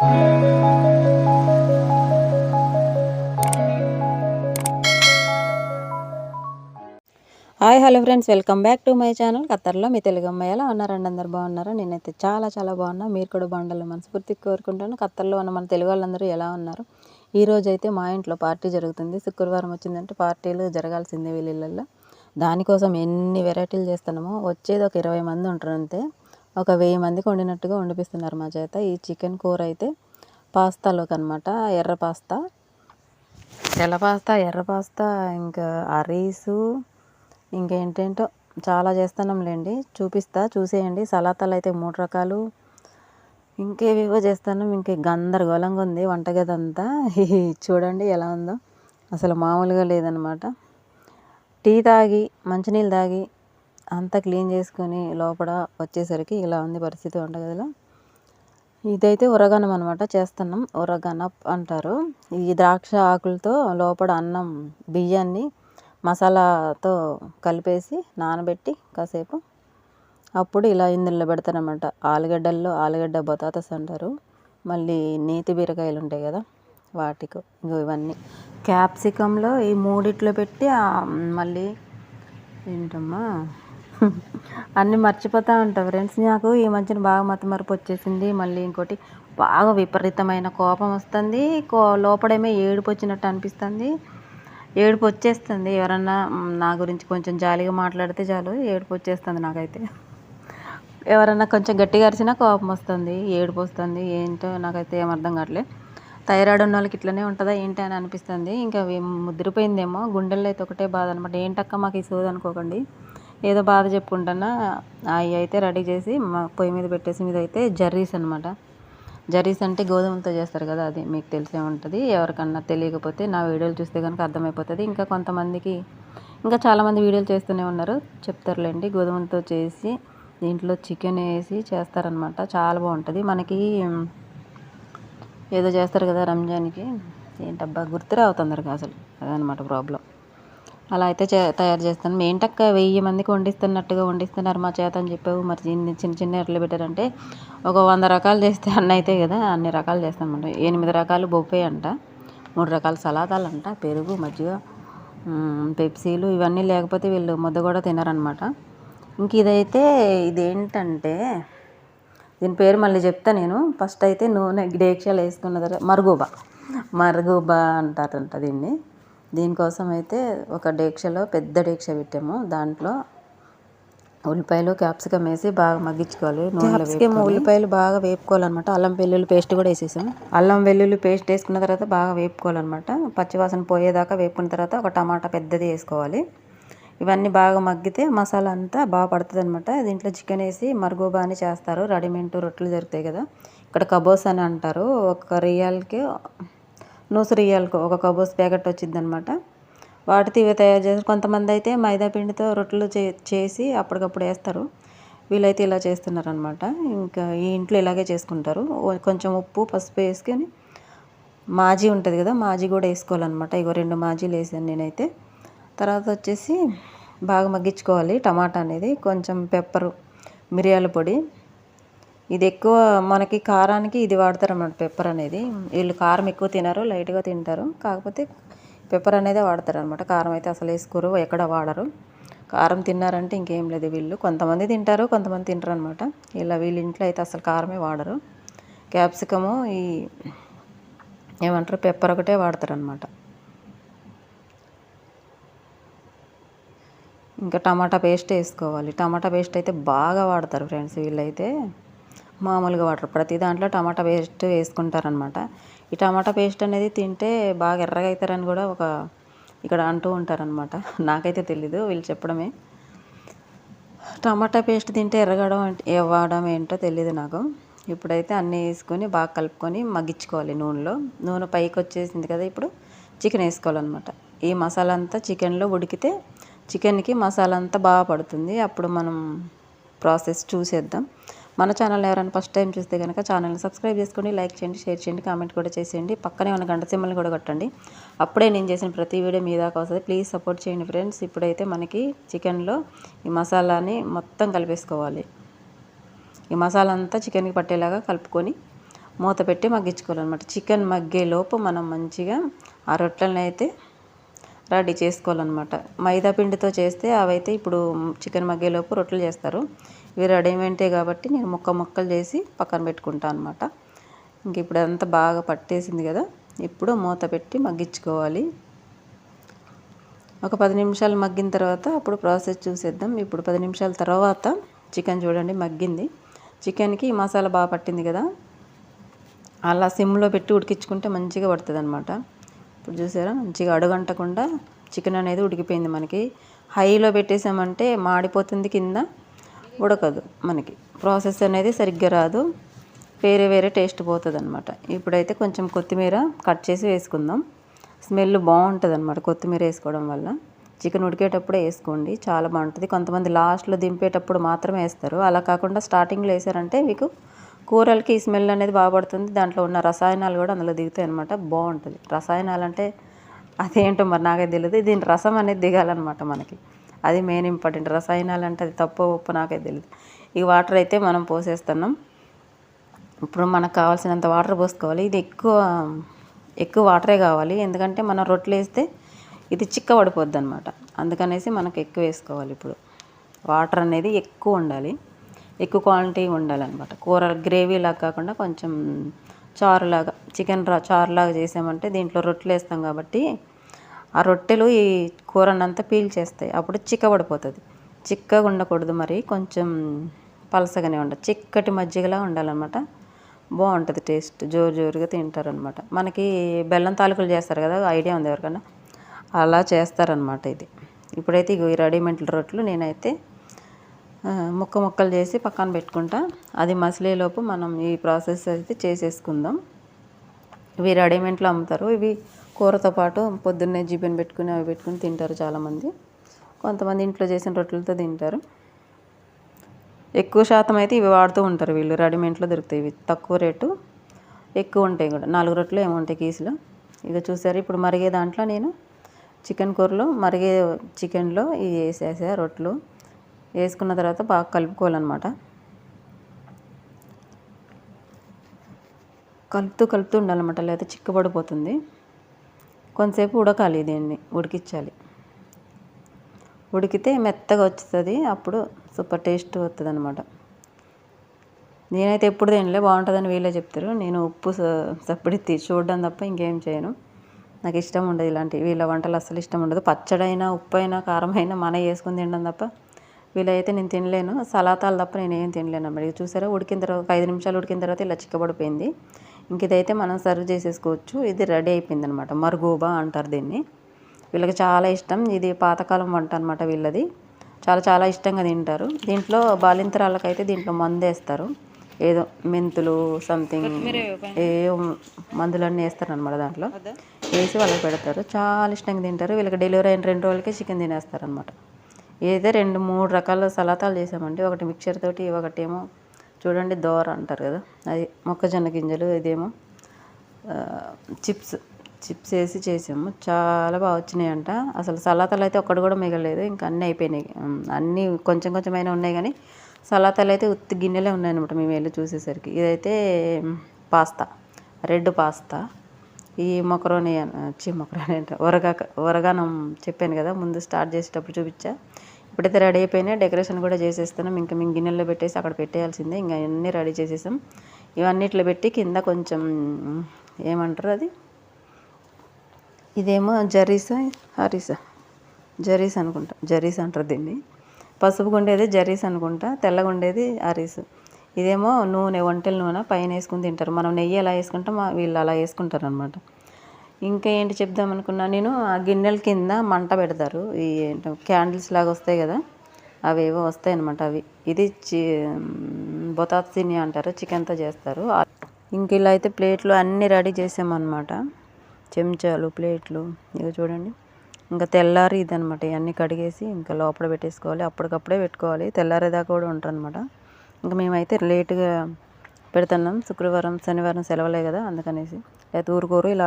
Hi hello friends welcome back to my channel. ఖత్తర్లో మీ తెలుగు అమ్మాయి ఎలా ఉన్నారండి అందరు బాగున్నారు? నేనైతే చాలా చాలా బాగున్నా. మీరు కూడా బాగుండాలి మనస్ఫూర్తి కోరుకుంటాను. ఖత్తర్లో ఉన్న మన తెలుగు వాళ్ళందరూ ఎలా ఉన్నారు? ఈ రోజైతే అయితే మా ఇంట్లో పార్టీ జరుగుతుంది. శుక్రవారం వచ్చిందంటే పార్టీలు జరగాల్సిందే వీళ్ళల్లో దానికోసం ఎన్ని వెరైటీలు చేస్తున్నామో వచ్చేది ఒక ఇరవై మంది ఉంటారు అంతే. ఒక వెయ్యి మందికి వండినట్టుగా వండిపిస్తున్నారు మా చేత. ఈ చికెన్ కూర అయితే పాస్తాలోకి అనమాట ఎర్ర పాస్తా. తెల్ల పాస్తా ఎర్ర పాస్తా ఇంకా అరీసు ఇంకేంటేంటో చాలా చేస్తున్నాంలేండి చూపిస్తా చూసేయండి. సలాతాలు అయితే మూడు రకాలు. ఇంకేవేవో చేస్తాను ఇంక గందరగోళంగా ఉంది వంటగది అంతా చూడండి ఎలా ఉందో. అసలు మామూలుగా లేదనమాట టీ తాగి మంచినీళ్ళు తాగి అంతా క్లీన్ చేసుకొని లోపల వచ్చేసరికి ఇలా ఉంది పరిస్థితి వంటగదిలో. ఇదైతే ఉరగనం అనమాట చేస్తున్నాం. ఉరగనప్ అంటారు. ఈ ద్రాక్ష ఆకులతో లోపల అన్నం బియ్యాన్ని మసాలాతో కలిపేసి నానబెట్టి కాసేపు అప్పుడు ఇలా ఇందులో పెడతారనమాట ఆలుగడ్డల్లో ఆలుగడ్డ బొతాతస్ అంటారు. మళ్ళీ నేతి బీరకాయలు ఉంటాయి కదా వాటికి ఇంకో ఇవన్నీ. క్యాప్సికంలో ఈ మూడిట్లో పెట్టి మళ్ళీ ఏంటమ్మా? అన్నీ మర్చిపోతూ ఉంటాం. ఫ్రెండ్స్ నాకు ఈ మధ్యన బాగా మతమరుపు వచ్చేసింది. మళ్ళీ ఇంకోటి బాగా విపరీతమైన కోపం వస్తుంది. కో లోపడేమో ఏడుపు వచ్చినట్టు అనిపిస్తుంది. ఏడుపు వచ్చేస్తుంది. ఎవరన్నా నా గురించి కొంచెం జాలిగా మాట్లాడితే చాలు ఏడుపు వచ్చేస్తుంది నాకైతే. ఎవరన్నా కొంచెం గట్టిగా అరిచినా కోపం వస్తుంది ఏడుపు వస్తుంది. ఏంటో నాకైతే ఏం అర్థం కావట్లేదు థైరాయిడ్ ఉన్న వాళ్ళకి ఇట్లనే ఉంటుందా ఏంటి అని అనిపిస్తుంది. ఇంకా అవి ముదిరిపోయిందేమో గుండెల్లో అయితే ఒకటే బాధ అనమాట ఏంటక్క మాకు ఈ సోది అనుకోకండి. ఏదో బాధ చెప్పుకుంటున్నా అవి అయితే రెడీ చేసి మా పొయ్యి మీద పెట్టేసి మీద అయితే జర్రీస్ అనమాట జర్రీస్ అంటే గోధుమలతో చేస్తారు కదా అది. మీకు తెలిసే ఉంటుంది. ఎవరికన్నా తెలియకపోతే నా వీడియోలు చూస్తే కనుక అర్థమైపోతుంది. ఇంకా కొంతమందికి ఇంకా చాలామంది వీడియోలు చేస్తూనే ఉన్నారు. చెప్తారులేండి. గోధుమలతో చేసి దీంట్లో చికెన్ వేసి చేస్తారనమాట చాలా బాగుంటుంది. మనకి ఏదో చేస్తారు కదా రంజాన్కి. ఏంటబ్బా గుర్తు తొందరగా అసలు. అదనమాట ప్రాబ్లం. అలా అయితే తయారు చేస్తాను. మేంటక్క వెయ్యి మందికి వండిస్తున్నట్టుగా వండిస్తున్నారు మా చేత అని చెప్పావు. మరి చిన్న చిన్న చిన్న ఎట్లా పెట్టారంటే ఒక వంద రకాలు చేస్తే అన్న అయితే కదా అన్ని రకాలు చేస్తాను ఎనిమిది రకాలు బొప్పే అంట మూడు రకాల సలాదాలు అంట పెరుగు మజ్జిగ పెప్సీలు ఇవన్నీ లేకపోతే వీళ్ళు ముద్ద కూడా తినరనమాట ఇంక ఇదైతే ఇదేంటంటే దీని పేరు మళ్ళీ చెప్తా నేను. ఫస్ట్ అయితే నూనె డేక్షాలు వేసుకున్న తర్వాత మరుగుబా. మరుగుబా అంటారంట దీన్ని. దీనికోసం అయితే ఒక డేక్షలో పెద్ద డేక్ష పెట్టాము. దాంట్లో ఉల్లిపాయలు క్యాప్సికమ్ వేసి బాగా మగ్గించుకోవాలి క్యాప్సికమ్ ఉల్లిపాయలు బాగా వేపుకోవాలన్నమాట. అల్లం వెల్లుల్లి పేస్ట్ కూడా వేసేసాం. అల్లం వెల్లుల్లి పేస్ట్ వేసుకున్న తర్వాత బాగా వేపుకోవాలన్నమాట. పచ్చివాసన పోయేదాకా వేపుకున్న తర్వాత ఒక టమాటా పెద్దది వేసుకోవాలి. ఇవన్నీ బాగా మగ్గితే మసాలా అంతా బాగా పడుతుంది అనమాట దీంట్లో చికెన్ వేసి మరుగుబా అని చేస్తారు. రెడీమేడ్ రొట్టెలు దొరుకుతాయి కదా. ఇక్కడ కబోస్ అని అంటారు. ఒక రియాల్కి నూసు ఒక కబోస్ ప్యాకెట్ వచ్చింది అనమాట వాటితో ఇవి తయారు చేసి కొంతమంది అయితే మైదా పిండితో రొట్టెలు చే చేసి అప్పటికప్పుడు వేస్తారు. వీళ్ళైతే ఇలా చేస్తున్నారనమాట. ఇంకా ఈ ఇంట్లో ఇలాగే చేసుకుంటారు. కొంచెం ఉప్పు పసుపు వేసుకొని మాజీ ఉంటుంది కదా మాజీ కూడా వేసుకోవాలన్నమాట. ఇగో రెండు మాజీలు వేసాను నేనైతే. తర్వాత వచ్చేసి బాగా మగ్గించుకోవాలి టమాటా అనేది. కొంచెం పెప్పరు మిరియాల పొడి ఇది ఎక్కువ మనకి కారానికి ఇది వాడతారు అన్నమాట పెప్పర్ అనేది. వీళ్ళు కారం ఎక్కువ తినరు లైట్గా తింటారు. కాకపోతే పెప్పర్ అనేది వాడతారు అనమాట కారం అయితే అసలు వేసుకోరు ఎక్కడ వాడరు. కారం తిన్నారంటే ఇంకేం లేదు వీళ్ళు. కొంతమంది తింటారు కొంతమంది తింటారు అనమాట ఇలా వీళ్ళ ఇంట్లో అయితే అసలు కారమే వాడరు. క్యాప్సికము ఈ ఏమంటారు పెప్పర్ ఒకటే వాడతారు అనమాట ఇంకా టమాటా పేస్ట్ వేసుకోవాలి. టమాటా పేస్ట్ అయితే బాగా వాడతారు ఫ్రెండ్స్ వీళ్ళైతే. మామూలుగా వాటర్. ప్రతి దాంట్లో టమాటా పేస్ట్ వేసుకుంటారనమాట. ఈ టమాటా పేస్ట్ అనేది తింటే బాగా ఎర్రగా అవుతారని కూడా ఒక ఇక్కడ అంటూ ఉంటారనమాట. నాకైతే తెలీదు వీళ్ళు చెప్పడమే. టమాటా పేస్ట్ తింటే ఎర్రగడం ఇవ్వడం ఏంటో తెలియదు నాకు. ఇప్పుడైతే అన్నీ వేసుకొని బాగా కలుపుకొని మగ్గించుకోవాలి నూనెలో. నూనె పైకి వచ్చేసింది కదా ఇప్పుడు చికెన్ వేసుకోవాలన్నమాట. ఈ మసాలా అంతా చికెన్లో ఉడికితే చికెన్కి మసాలా అంతా బాగా పడుతుంది. అప్పుడు మనం ప్రాసెస్ చూసేద్దాం. మన ఛానల్ ఎవరైనా ఫస్ట్ టైం చూస్తే కనుక ఛానల్ని సబ్స్క్రైబ్ చేసుకోండి లైక్ చేయండి షేర్ చేయండి కామెంట్ కూడా చేసేయండి. పక్కనే ఉన్న గంట సిమ్మల్ని కూడా కొట్టండి. అప్పుడే నేను చేసిన ప్రతి వీడియో మీ దాకా వస్తుంది. ప్లీజ్ సపోర్ట్ చేయండి ఫ్రెండ్స్ ఇప్పుడైతే మనకి చికెన్లో ఈ మసాలాని మొత్తం కలిపేసుకోవాలి. ఈ మసాలా అంతా చికెన్కి పట్టేలాగా కలుపుకొని మూత పెట్టి మగ్గించుకోవాలన్నమాట. చికెన్ మగ్గే లోపు మనం మంచిగా ఆ రొట్టెలను అయితే రెడీ చేసుకోవాలన్నమాట. మైదా పిండితో చేస్తే అవైతే ఇప్పుడు చికెన్ మగ్గేలోపు రొట్టెలు చేస్తారు. ఇవి రెడీ వెంటే కాబట్టి నేను ముక్క ముక్కలు చేసి పక్కన పెట్టుకుంటాను అనమాట ఇంక ఇప్పుడు అంతా బాగా పట్టేసింది కదా ఇప్పుడు మూత పెట్టి మగ్గించుకోవాలి. ఒక పది నిమిషాలు మగ్గిన తర్వాత అప్పుడు ప్రాసెస్ చూసేద్దాం. ఇప్పుడు పది నిమిషాల తర్వాత చికెన్ చూడండి మగ్గింది. చికెన్కి మసాలా బాగా పట్టింది కదా అలా సిమ్లో పెట్టి ఉడికించుకుంటే మంచిగా పడుతుంది అనమాట ఇప్పుడు చూసారా? మంచిగా అడుగంటకుండా చికెన్ అనేది ఉడికిపోయింది మనకి. హైలో పెట్టేసామంటే మాడిపోతుంది కింద ఉడకదు మనకి. ప్రాసెస్ అనేది సరిగ్గా రాదు. వేరే వేరే టేస్ట్ పోతుంది అనమాట ఇప్పుడైతే కొంచెం కొత్తిమీర కట్ చేసి వేసుకుందాం. స్మెల్ బాగుంటుంది అనమాట కొత్తిమీర వేసుకోవడం వల్ల. చికెన్ ఉడికేటప్పుడే వేసుకోండి. చాలా బాగుంటుంది. కొంతమంది లాస్ట్లో దింపేటప్పుడు మాత్రమే వేస్తారు. అలా కాకుండా స్టార్టింగ్లో వేసారంటే మీకు కూరలకి ఈ స్మెల్ అనేది బాగుపడుతుంది దాంట్లో ఉన్న రసాయనాలు కూడా అందులో దిగుతాయి అనమాట బాగుంటుంది. రసాయనాలు అంటే అదేంటో మరి నాకే తెలియదు దీని రసం అనేది దిగాలన్నమాట మనకి. అది మెయిన్ ఇంపార్టెంట్ రసాయనాలు అంటే అది తప్పు ఉప్పు నాకే తెలియదు ఈ వాటర్ అయితే మనం పోసేస్తున్నాం. ఇప్పుడు మనకు కావాల్సినంత వాటర్ పోసుకోవాలి. ఇది ఎక్కువ ఎక్కువ వాటరే కావాలి. ఎందుకంటే మనం రొట్టెలు వేస్తే ఇది చిక్క పడిపోద్ది అనమాట అందుకనేసి మనకు ఎక్కువ వేసుకోవాలి ఇప్పుడు. వాటర్ అనేది ఎక్కువ ఉండాలి. ఎక్కువ క్వాంటిటీ ఉండాలన్నమాట. కూర గ్రేవీలాగా కాకుండా కొంచెం చారులాగా చికెన్ రా చారులాగా చేసామంటే దీంట్లో రొట్టెలు వేస్తాం కాబట్టి ఆ రొట్టెలు ఈ కూరనంతా పీల్చేస్తాయి అప్పుడు చిక్కబడిపోతుంది. చిక్కగా ఉండకూడదు మరి కొంచెం పలసగానే ఉండాలి చిక్కటి మజ్జిగలా ఉండాలన్నమాట. బాగుంటుంది టేస్ట్ జోరు జోరుగా తింటారనమాట మనకి బెల్లం తాలూకులు చేస్తారు కదా ఐడియా ఉంది ఎవరికైనా? అలా చేస్తారనమాట ఇది. ఇప్పుడైతే ఇగో ఈ రెడీమేడ్ రొట్టెలు నేనైతే ముక్క ముక్కలు చేసి పక్కన పెట్టుకుంటా. అది మసిలేలోపు మనం ఈ ప్రాసెస్ అయితే చేసేసుకుందాం. ఇవి రెడీమేడ్లో అమ్ముతారు. ఇవి కూరతో పాటు పొద్దున్నే జిబెన్ పెట్టుకుని అవి పెట్టుకుని తింటారు చాలామంది. కొంతమంది ఇంట్లో చేసిన రొట్టెలతో తింటారు. ఎక్కువ శాతం అయితే ఇవి వాడుతూ ఉంటారు వీళ్ళు. రెడీమేడ్లో దొరుకుతాయి ఇవి. తక్కువ రేటు ఎక్కువ ఉంటాయి కూడా. నాలుగు రొట్టెలు ఏముంటాయి ఉంటాయి కీసులో ఇక చూసారు ఇప్పుడు మరిగే దాంట్లో నేను చికెన్ కూరలో మరిగే చికెన్లో ఇవి వేసేసా రొట్టెలు. వేసుకున్న తర్వాత బాగా కలుపుకోవాలన్నమాట. కలుపుతూ కలుపుతూ ఉండాలన్నమాట లేకపోతే చిక్కబడిపోతుంది. కొంతసేపు ఉడకాలి దీన్ని ఉడికించాలి. ఉడికితే మెత్తగా వస్తుంది అప్పుడు సూపర్ టేస్ట్ వస్తుంది అనమాట నేనైతే ఎప్పుడు తినలే బాగుంటుందని వీళ్ళే చెప్తారు. నేను ఉప్పు సప్పడి చూడడం తప్ప ఇంకేం చేయను. నాకు ఇష్టం ఉండదు ఇలాంటి వీళ్ళ వంటలు అస్సలు ఇష్టం ఉండదు. పచ్చడైనా ఉప్పు అయినా కారం అయినా మన వేసుకుని తినడం తప్ప వీళ్ళైతే నేను తినలేను. సలాతాలు తప్ప నేను ఏం తినలేను అన్నమాట ఇది చూసారా? ఉడికిన తర్వాత ఒక ఐదు నిమిషాలు ఉడికిన తర్వాత ఇలా చిక్కబడిపోయింది. ఇంక ఇదైతే మనం సర్వ్ చేసేసుకోవచ్చు. ఇది రెడీ అయిపోయింది అనమాట మరుగుబా అంటారు దీన్ని. వీళ్ళకి చాలా ఇష్టం. ఇది పాతకాలం వంట అనమాట వీళ్ళది. చాలా చాలా ఇష్టంగా తింటారు. దీంట్లో బాలింతరాలకైతే దీంట్లో మందు వేస్తారు. ఏదో మెంతులు సంథింగ్ ఏ మందులన్నీ వేస్తారు అనమాట దాంట్లో వేసి వాళ్ళకి పెడతారు. చాలా ఇష్టంగా తింటారు. వీళ్ళకి డెలివరీ అయిన రెండు రోజులకే చికెన్ తినేస్తారు అనమాట ఏదైతే రెండు మూడు రకాల సలాతాలు చేసామండి ఒకటి మిక్చర్ తోటి ఒకటి ఏమో చూడండి దోర అంటారు కదా అది మొక్కజొన్న గింజలు ఇదేమో చిప్స్ చిప్స్ వేసి చేసాము. చాలా బాగా వచ్చినాయంట. అసలు సలాతాలు అయితే ఒక్కటి కూడా మిగలేదు ఇంకా అన్నీ అయిపోయినాయి. అన్నీ కొంచెం కొంచెమైనా ఉన్నాయి కానీ సలాతాలు అయితే ఉత్తి గిన్నెలే ఉన్నాయన్నమాట మేము వెళ్ళి చూసేసరికి. ఇదైతే పాస్తా రెడ్ పాస్తా. ఈ మొకరోని చి మొకరోని అంటే ఒరగా ఒరగానం చెప్పాను కదా ముందు స్టార్ట్ చేసేటప్పుడు చూపించా. ఇప్పుడైతే రెడీ అయిపోయినాయి. డెకరేషన్ కూడా చేసేస్తున్నాం. ఇంకా మేము గిన్నెల్లో పెట్టేసి అక్కడ పెట్టేయాల్సిందే. ఇంకా అన్నీ రెడీ చేసేసాం. ఇవన్నిట్లో పెట్టి కింద కొంచెం ఏమంటారు అది? ఇదేమో జరీసా? హరీసా? జరీస్ అనుకుంటా. జరీస్ అంటారు దీన్ని. పసుపు ఉండేది జరీస్ అనుకుంటా. తెల్లగా ఉండేది హరీస్. ఇదేమో నూనె ఒంటెల నూనె పైన వేసుకుని తింటారు. మనం నెయ్యి ఎలా వేసుకుంటాం వీళ్ళు అలా వేసుకుంటారు అనమాట ఇంకా ఏంటి చెప్దాం అనుకున్నా నేను ఆ గిన్నెల కింద మంట పెడతారు. ఈ ఏంటో క్యాండిల్స్ లాగా వస్తాయి కదా అవేవో వస్తాయి అనమాట అవి. ఇది చి బొతాత్సిని అంటారు చికెన్తో చేస్తారు. ఇంక ఇలా అయితే ప్లేట్లు అన్నీ రెడీ చేసామన్నమాట. చెంచాలు ప్లేట్లు ఇక చూడండి. ఇంకా తెల్లారి ఇదనమాట ఇవన్నీ కడిగేసి ఇంకా లోపల పెట్టేసుకోవాలి. అప్పటికప్పుడే పెట్టుకోవాలి. తెల్లారేదాకా కూడా ఉంటారనమాట ఇంకా మేమైతే లేటుగా పెడుతున్నాం. శుక్రవారం శనివారం సెలవులే కదా అందుకనేసి. లేకపోతే ఊరుకోరు ఇలా